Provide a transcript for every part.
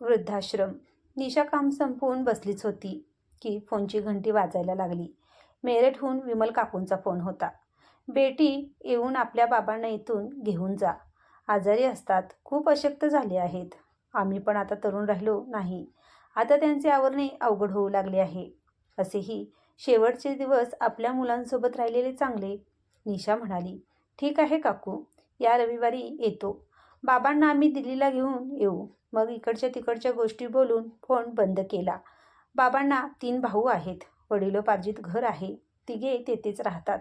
वृद्धाश्रम. निशा काम संपवून बसलीच होती. की फोनची घंटी वाजायला लागली. मेरठहून विमल काकूंचा फोन होता. बेटी येऊन आपल्या बाबांना इथून घेऊन जा. आजारी असतात. खूप अशक्त झाले आहेत. आम्ही पण आता तरुण राहिलो नाही. आता त्यांचे आवरणे अवघड होऊ लागले आहे. असेही शेवटचे दिवस आपल्या मुलांसोबत राहिलेले चांगले. निशा म्हणाली ठीक आहे काकू. या रविवारी येतो. बाबांना आम्ही दिल्लीला घेऊन येऊ. मग इकडच्या तिकडच्या गोष्टी बोलून फोन बंद केला. बाबांना तीन भाऊ आहेत. वडिलोपार्जित घर आहे. तिघे तेथेच राहतात.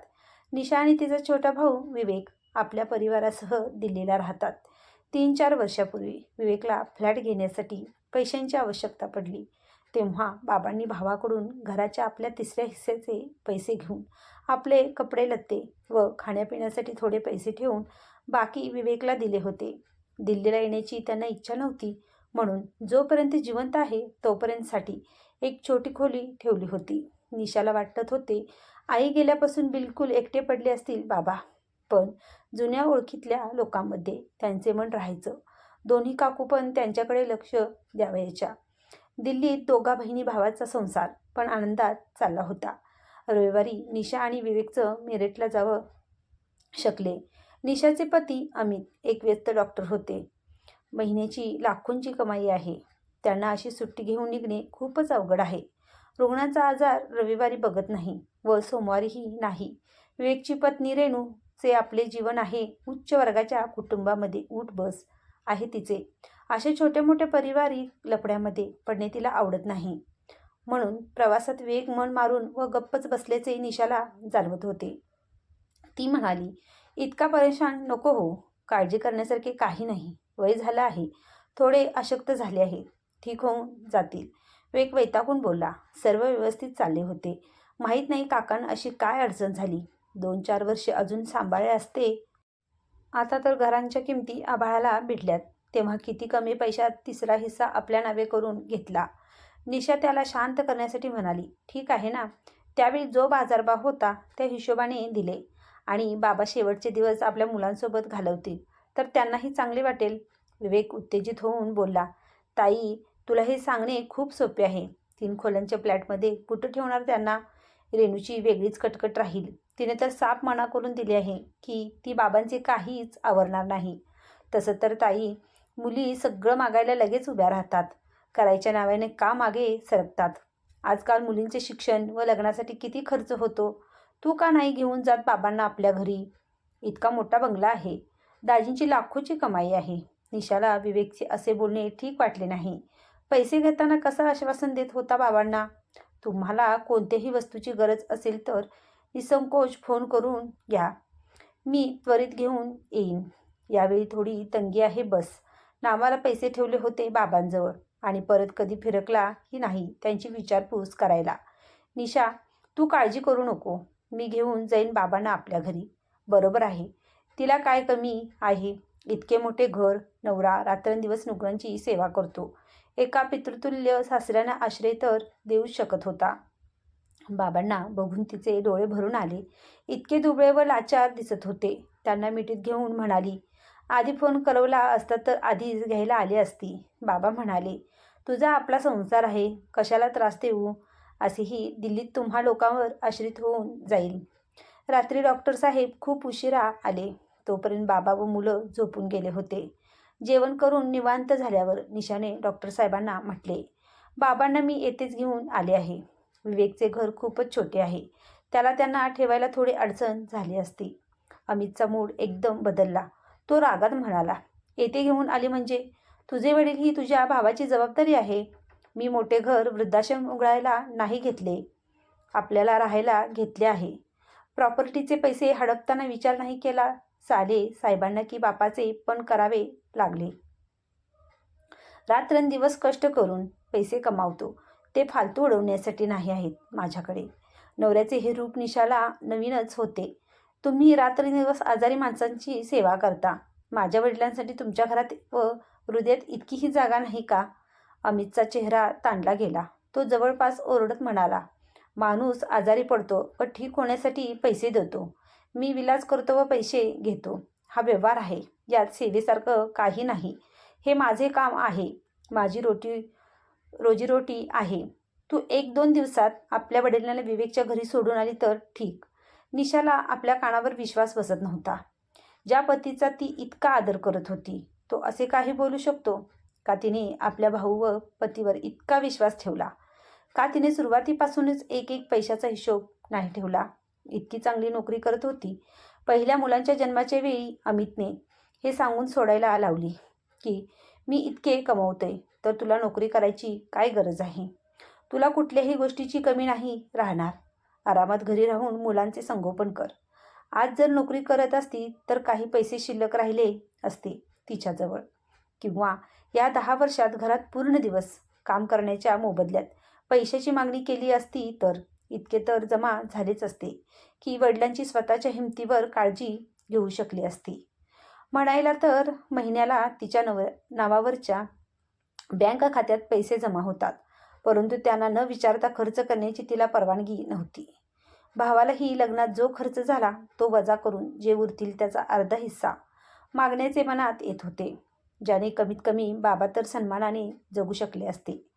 निशा आणि तिचा छोटा भाऊ विवेक आपल्या परिवारासह दिल्लीला राहतात. तीन चार वर्षापूर्वी विवेकला फ्लॅट घेण्यासाठी पैशांची आवश्यकता पडली. तेव्हा बाबांनी भावाकडून घराच्या आपल्या तिसऱ्या हिस्स्याचे पैसे घेऊन आपले कपडे लत्ते व खाण्यापिण्यासाठी थोडे पैसे ठेवून बाकी विवेकला दिले होते. दिल्लीला येण्याची त्यांना इच्छा नव्हती. म्हणून जोपर्यंत जिवंत आहे तोपर्यंतसाठी एक छोटी खोली ठेवली होती. निशाला वाटत होते आई गेल्यापासून बिलकुल एकटे पडले असतील बाबा. पण जुन्या ओळखीतल्या लोकांमध्ये त्यांचे मन राहायचं. दोन्ही काकू पण त्यांच्याकडे लक्ष द्यावयाच्या. दिल्लीत दोघा बहिणी भावाचा संसार पण आनंदात चालला होता. रविवारी निशा आणि विवेकचं मेरठला जावं शकले. निशाचे पती अमित एक व्यस्त डॉक्टर होते. महिन्याची लाखोंची कमाई आहे. त्यांना अशी सुट्टी घेऊन निघणे खूपच अवघड आहे. रुग्णाचा आजार रविवारी बघत नाही व सोमवारीही नाही. विवेकची पत्नी रेणूचे आपले जीवन आहे उच्च वर्गाच्या कुटुंबामध्ये उठ बस आहे तिचे. असे छोटे मोठे परिवारिक लफड्यामध्ये पडणे तिला आवडत नाही. म्हणून प्रवासात वेग मन मारून व गप्पच बसल्याचे निशाला जाणवत होते. ती म्हणाली इतका परेशान नको हो काळजी करण्यासारखे काही नाही. वय झालं आहे. थोडे अशक्त झाले आहे. ठीक होऊन जातील. वेग वैतागून बोलला सर्व व्यवस्थित चालले होते. माहीत नाही काकांना अशी काय अडचण झाली. दोन चार वर्षे अजून सांभाळले असते. आता तर घरांच्या किमती आभाळाला भिडल्यात. तेव्हा किती कमी पैशात तिसरा हिस्सा आपल्या नावे करून घेतला. निशा त्याला शांत करण्यासाठी म्हणाली ठीक आहे ना. त्यावेळी जो बाजारभाव होता त्या हिशोबाने दिले. आणि बाबा शेवटचे दिवस आपल्या मुलांसोबत घालवतील. तर त्यांनाही चांगले वाटेल. विवेक उत्तेजित होऊन बोलला ताई तुला हे सांगणे खूप सोपे आहे. तीन खोल्यांच्या फ्लॅटमध्ये कुठं ठेवणार त्यांना? रेणूची वेगळीच कटकट राहील. तिने तर साप मना करून दिली आहे की ती बाबांचे काहीच आवरणार नाही. तसं तर ताई मुली सगळं मागायला लगेच उभ्या राहतात. करायच्या नावाने का मागे सरकतात? आजकाल मुलींचे शिक्षण व लग्नासाठी किती खर्च होतो? तू का नाही घेऊन जात बाबांना आपल्या घरी? इतका मोठा बंगला आहे. दाजींची लाखोची कमाई आहे. निशाला विवेकचे असे बोलणे ठीक वाटले नाही. पैसे घेताना कसं आश्वासन देत होता बाबांना? तुम्हाला कोणत्याही वस्तूची गरज असेल तर निसंकोच फोन करून घ्या. मी त्वरित घेऊन येईन. यावेळी थोडी तंगी आहे बस. नावाला पैसे ठेवले होते बाबांजवळ आणि परत कधी फिरकला की नाही त्यांची विचारपूस करायला. निशा तू काळजी करू नको. मी घेऊन जाईन बाबांना आपल्या घरी. बरोबर आहे. तिला काय कमी आहे? इतके मोठे घर नवरा रात्रंदिवस नुकरांची सेवा करतो. एका पितृतुल्य सासऱ्यांना आश्रय तर देऊच शकत होता. बाबांना बघून तिचे डोळे भरून आले. इतके दुबळे व लाचार दिसत होते. त्यांना मिठीत घेऊन म्हणाली आधी फोन कळवला असता तर आधीच घ्यायला आली असती. बाबा म्हणाले तुझा आपला संसार आहे. कशाला त्रास देऊ? असेही दिल्लीत तुम्हा लोकांवर आश्रित होऊन जाईल. रात्री डॉक्टर साहेब खूप उशिरा आले. तोपर्यंत बाबा व मुलं झोपून गेले होते. जेवण करून निवांत झाल्यावर निशाने डॉक्टर साहेबांना म्हटले बाबांना मी येथेच घेऊन आले आहे. विवेकचे घर खूपच छोटे आहे. त्याला त्यांना ठेवायला थोडी अडचण झाली असती. अमितचा मूड एकदम बदलला. तो रागात म्हणाला येथे घेऊन आले म्हणजे? तुझे वडील ही तुझ्या भावाची जबाबदारी आहे. मी मोठे घर वृद्धाश्रम उघडायला नाही घेतले. आपल्याला राहायला घेतले आहे. प्रॉपर्टीचे पैसे हडपताना विचार नाही केला. साले साहेबांना की बापाचे पण करावे लागले. रात्रंदिवस कष्ट करून पैसे कमावतो. ते फालतू उडवण्यासाठी नाही आहेत माझ्याकडे. नवऱ्याचे हे रूप निशाला नवीनच होते. तुम्ही रात्रंदिवस आजारी माणसांची सेवा करता. माझ्या वडिलांसाठी तुमच्या घरात व हृदयात इतकीही जागा नाही का? अमितचा चेहरा ताणला गेला. तो जवळपास ओरडत म्हणाला माणूस आजारी पडतो व ठीक होण्यासाठी पैसे देतो. मी विलाज करतो व पैसे घेतो. हा व्यवहार आहे. यात सेवेसारखं काही नाही. हे माझे काम आहे. माझी रोटी रोजीरोटी आहे. तू एक दोन दिवसात आपल्या वडिलांना विवेकच्या घरी सोडून आली तर ठीक. निशाला आपल्या कानावर विश्वास बसत नव्हता. ज्या पतीचा ती इतका आदर करत होती तो असे काही बोलू शकतो? का तिने आपल्या भाऊ व पतीवर इतका विश्वास ठेवला? का तिने सुरुवातीपासूनच एक एक पैशाचा हिशोब नाही ठेवला? इतकी चांगली नोकरी करत होती. पहिल्या मुलांच्या जन्माच्या वेळी अमितने हे सांगून सोडायला लावली की मी इतके कमवते तर तुला नोकरी करायची काय गरज आहे? तुला कुठल्याही गोष्टीची कमी नाही राहणार. आरामात घरी राहून मुलांचे संगोपन कर. आज जर नोकरी करत असती तर काही पैसे शिल्लक राहिले असते तिच्याजवळ किंवा या दहा वर्षात घरात पूर्ण दिवस काम करण्याच्या मोबदल्यात पैशाची मागणी केली असती तर इतके तर जमा झालेच असते की वडिलांची स्वतःच्या हिमतीवर काळजी घेऊ शकली असती. म्हणायला तर महिन्याला तिच्या नव नावावरच्या बँक खात्यात पैसे जमा होतात परंतु त्यांना न विचारता खर्च करण्याची तिला परवानगी नव्हती. भावालाही लग्नात जो खर्च झाला तो वजा करून जे उरतील त्याचा अर्धा हिस्सा मागण्याचे मनात येत होते. ज्याने कमीत कमी बाबा तर सन्मानाने जगू शकले असते.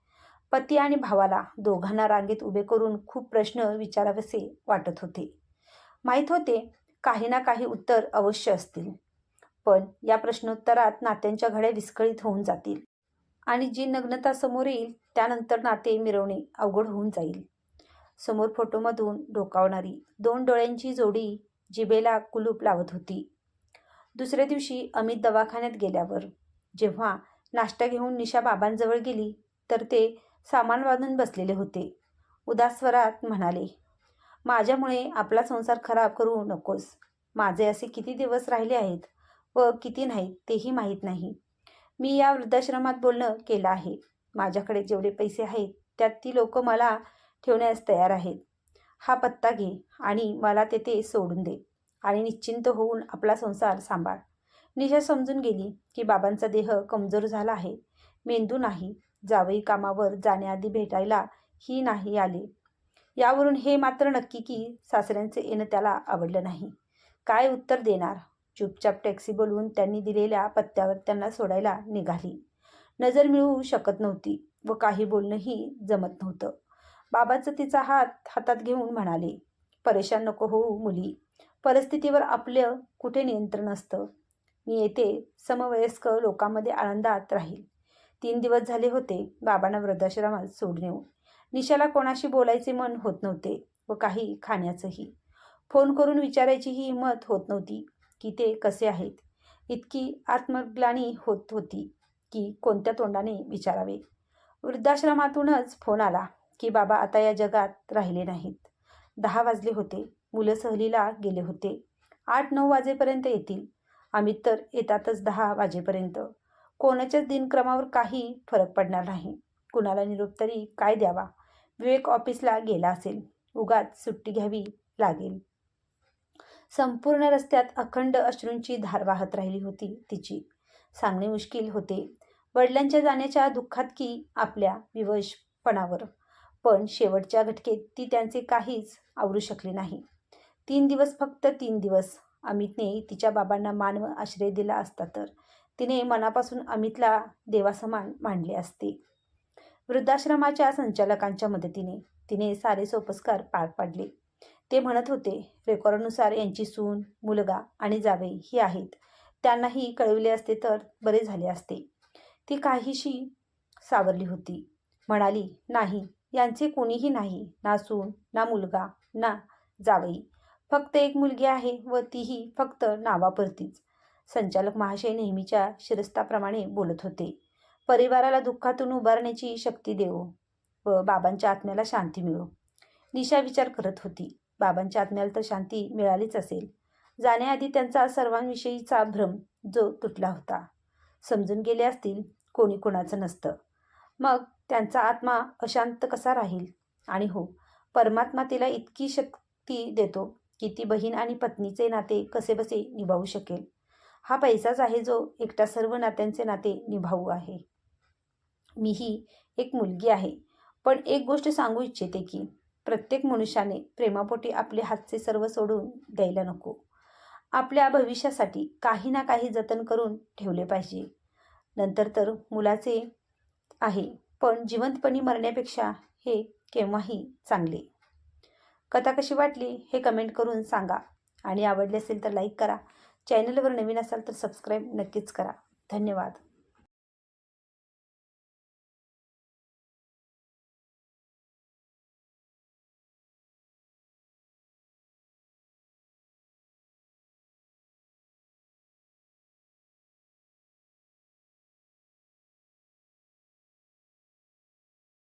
पती आणि भावाला दोघांना रांगेत उभे करून खूप प्रश्न विचारावेसे वाटत होते. माहीत होते काही ना काही उत्तर अवश्य असतील. पण या प्रश्नोत्तरात नात्यांच्या घड्या विस्कळीत होऊन जातील. आणि जी नग्नता समोर येईल त्यानंतर नाते मिरवणे अवघड होऊन जाईल. समोर फोटोमधून डोकावणारी दोन डोळ्यांची जोडी जिबेला कुलूप लावत होती. दुसऱ्या दिवशी अमित दवाखान्यात गेल्यावर जेव्हा नाश्ता घेऊन निशा बाबांजवळ गेली तर ते सामान बांधून बसलेले होते. उदास स्वरात म्हणाले माझ्यामुळे आपला संसार खराब करू नकोस. माझे असे किती दिवस राहिले आहेत व किती नाहीत तेही माहीत नाही. मी या वृद्धाश्रमात बोलणं केलं आहे. माझ्याकडे जेवढे पैसे आहेत त्यात ती लोक मला ठेवण्यास तयार आहेत. हा पत्ता घे आणि मला तेथे सोडून दे आणि निश्चिंत होऊन आपला संसार सांभाळ. निशा समजून गेली की बाबांचा देह कमजोर झाला आहे. मेंदू नाही. जावई कामावर जाण्याआधी भेटायला ही नाही आले. यावरून हे मात्र नक्की की सासऱ्यांचे येणं त्याला आवडलं नाही. काय उत्तर देणार? चुपचाप टॅक्सी बोलवून त्यांनी दिलेल्या पत्त्यावर त्यांना सोडायला निघाली. नजर मिळवू शकत नव्हती व काही बोलणंही जमत नव्हतं. बाबाचं तिचा हात हातात घेऊन म्हणाले परेशान नको होऊ मुली. परिस्थितीवर आपलं कुठे नियंत्रण असतं? मी येथे समवयस्क लोकांमध्ये आनंदात राहील. तीन दिवस झाले होते बाबांना वृद्धाश्रमात सोडून येऊन. निशाला कोणाशी बोलायचे मन होत नव्हते व काही खाण्याचंही. फोन करून विचारायचीही हिंमत होत नव्हती की ते कसे आहेत. इतकी आत्मग्लानी होत होती की कोणत्या तोंडाने विचारावे. वृद्धाश्रमातूनच फोन आला की बाबा आता या जगात राहिले नाहीत. दहा वाजले होते. मुलं सहलीला गेले होते. आठ नऊ वाजेपर्यंत येतील. आम्ही तर येतातच दहा वाजेपर्यंत. कोणाच्याच दिनक्रमावर काही फरक पडणार नाही. कुणाला निरोप तरी काय द्यावा? विवेक ऑफिसला गेला असेल. उगाच सुट्टी घ्यावी लागेल. संपूर्ण रस्त्यात अखंड अश्रूंची धार वाहत राहिली होती तिची. सांगणे मुश्किल होते. वडिलांच्या जाण्याच्या दुःखात की आपल्या विवशपणावर. पण शेवटच्या घटकेत ती त्यांचे काहीच आवरू शकले नाही. तीन दिवस फक्त तीन दिवस. अमितने तिच्या बाबांना मानव आश्रय दिला असता तर तिने मनापासून अमितला देवासमान मांडले असते. वृद्धाश्रमाच्या संचालकांच्या मदतीने तिने सारे सोपस्कार पार पाडले. ते म्हणत होते रेकॉर्डनुसार यांची सून मुलगा आणि जावे ही आहेत. त्यांनाही कळविले असते तर बरे झाले असते. ती काहीशी सावरली होती. म्हणाली नाही यांचे कोणीही नाही ना सून ना मुलगा ना जावई. फक्त एक मुलगी आहे व तीही फक्त नावापुरतीच. संचालक महाशय नेहमीच्या शिरस्ताप्रमाणे बोलत होते. परिवाराला दुःखातून उभारण्याची शक्ती देवो व बाबांच्या आत्म्याला शांती मिळो. निशा विचार करत होती. बाबांच्या आत्म्याला तर शांती मिळालीच असेल. जाण्याआधी त्यांचा सर्वांविषयीचा भ्रम जो तुटला होता. समजून गेले असतील कोणी कोणाचं नसतं. मग त्यांचा आत्मा अशांत कसा राहील? आणि हो परमात्मा तिला इतकी शक्ती देतो की ती बहीण आणि पत्नीचे नाते कसेबसे निभावू शकेल? हा पैसाच आहे जो एकटा सर्व नात्यांचे नाते निभावू आहे. मीही एक मुलगी आहे. पण एक गोष्ट सांगू इच्छिते की प्रत्येक मनुष्याने प्रेमापोटी आपले हातचे सर्व सोडून द्यायला नको. आपल्या भविष्यासाठी काही ना काही जतन करून ठेवले पाहिजे. नंतर तर मुलाचे आहे पण जिवंतपणी मरण्यापेक्षा हे केव्हाही चांगले. कथा कशी वाटली हे कमेंट करून सांगा. आणि आवडली असेल तर लाईक करा. चॅनलवर नवीन असाल तर सबस्क्राईब नक्कीच करा. धन्यवाद.